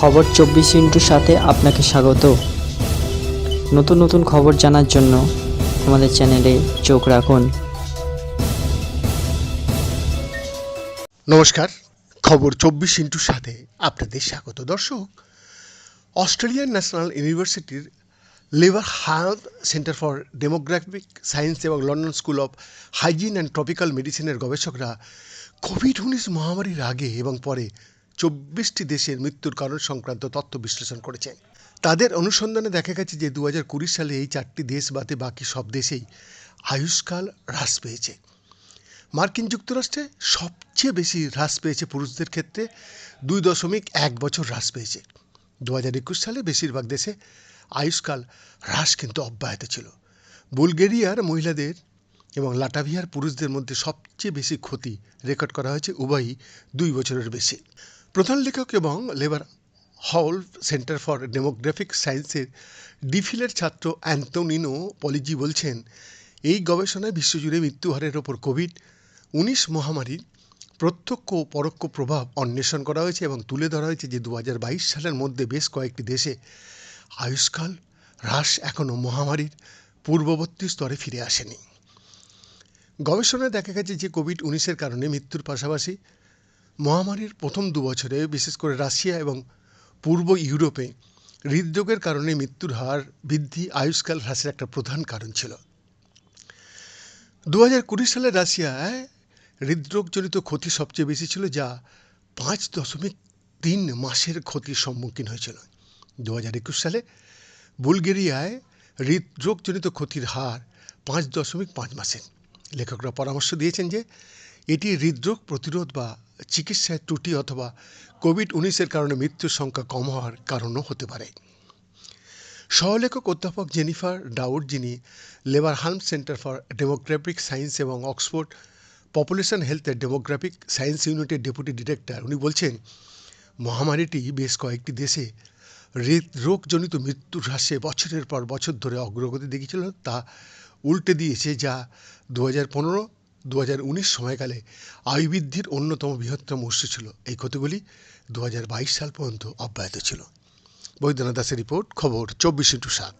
খবর চব্বিশ ইন্টুর সাথে আপনাকে স্বাগত। নতুন নতুন খবর জানার জন্য আমাদের চ্যানেলে চোখ রাখুন। নমস্কার, খবর চব্বিশ ইন্টুর সাথে আপনাদের স্বাগত। দর্শক, অস্ট্রেলিয়ান ন্যাশনাল ইউনিভার্সিটির লেবার হেলথ সেন্টার ফর ডেমোগ্রাফিক সায়েন্স এবং London school of hygiene and tropical মেডিসিনের গবেষকরা কোভিড উনিশ মহামারীর আগে এবং পরে চব্বিশটি দেশের মৃত্যুর কারণ সংক্রান্ত তথ্য বিশ্লেষণ করেছে। তাদের অনুসন্ধানে দেখা গেছে যে দু সালে এই চারটি দেশ বাদে বাকি সব দেশেই আয়ুষ্কাল হ্রাস পেয়েছে। মার্কিন যুক্তরাষ্ট্রে সবচেয়ে বেশি হ্রাস পেয়েছে পুরুষদের ক্ষেত্রে দুই দশমিক এক বছর হ্রাস পেয়েছে। দু হাজার একুশ সালে বেশিরভাগ দেশে আয়ুষ্কাল হ্রাস কিন্তু অব্যাহত ছিল। বুলগেরিয়ার মহিলাদের এবং লাটাভিয়ার পুরুষদের মধ্যে সবচেয়ে বেশি ক্ষতি রেকর্ড করা হয়েছে উভয়ই দুই বছরের বেশি। প্রধান লেখক এবং লেবার হল সেন্টার ফর ডেমোগ্রাফিক সায়েন্সের ডিফিলের ছাত্র অ্যান্তোনিনো পলিজি বলছেন, এই গবেষণায় বিশ্বজুড়ে মৃত্যুহারের ওপর কোভিড উনিশ মহামারীর প্রত্যক্ষ ও পরোক্ষ প্রভাব অন্বেষণ করা হয়েছে এবং তুলে ধরা হয়েছে যে দু হাজার বাইশ সালের মধ্যে বেশ কয়েকটি দেশে আয়ুষ্কাল হ্রাস এখনও মহামারীর পূর্ববর্তী স্তরে ফিরে আসেনি। গবেষণায় দেখা গেছে যে কোভিড উনিশের কারণে মৃত্যুর পাশাপাশি মহামারীর প্রথম দু বছরে, বিশেষ করে রাশিয়া এবং পূর্ব ইউরোপে, হৃদরোগের কারণে মৃত্যুর হার বৃদ্ধি আয়ুষ্কাল হ্রাসের একটা প্রধান কারণ ছিল। দু কুড়ি সালে রাশিয়ায় হৃদরোগজনিত ক্ষতি সবচেয়ে বেশি ছিল, যা পাঁচ দশমিক তিন মাসের ক্ষতির সম্মুখীন হয়েছিল। দু হাজার একুশ সালে বুলগেরিয়ায় হৃদরোগজনিত ক্ষতির হার পাঁচ দশমিক পাঁচ মাসের লেখকরা পরামর্শ দিয়েছেন যে, এটি হৃদরোগ প্রতিরোধ বা চিকিৎসায় ত্রুটি অথবা কোভিড উনিশের কারণে মৃত্যুর সংখ্যা কম হওয়ার কারণও হতে পারে। সহলেখক অধ্যাপক জেনিফার ডাউড, যিনি Leverhulme centre for demographic science এবং অক্সফোর্ড পপুলেশন হেলথের ডেমোগ্রাফিক সায়েন্স ইউনিটের ডেপুটি ডিরেক্টর, উনি বলছেন, মহামারীটি বেশ কয়েকটি দেশে হৃদরোগজনিত মৃত্যু হ্রাসে বছরের পর বছর ধরে অগ্রগতি দেখিয়েছিল, তা উল্টে দিয়েছে যা দু হাজার পনেরো দু হাজার উনিশ সময়কালে আয়ু বৃদ্ধির অন্যতম বৃহত্তম উৎস ছিল। এই ক্ষতিগুলি দু বাইশ সাল পর্যন্ত অব্যাহত ছিল। বৈদ্যনাথ দাসের রিপোর্ট, খবর, চব্বিশ ইন্টু সাত।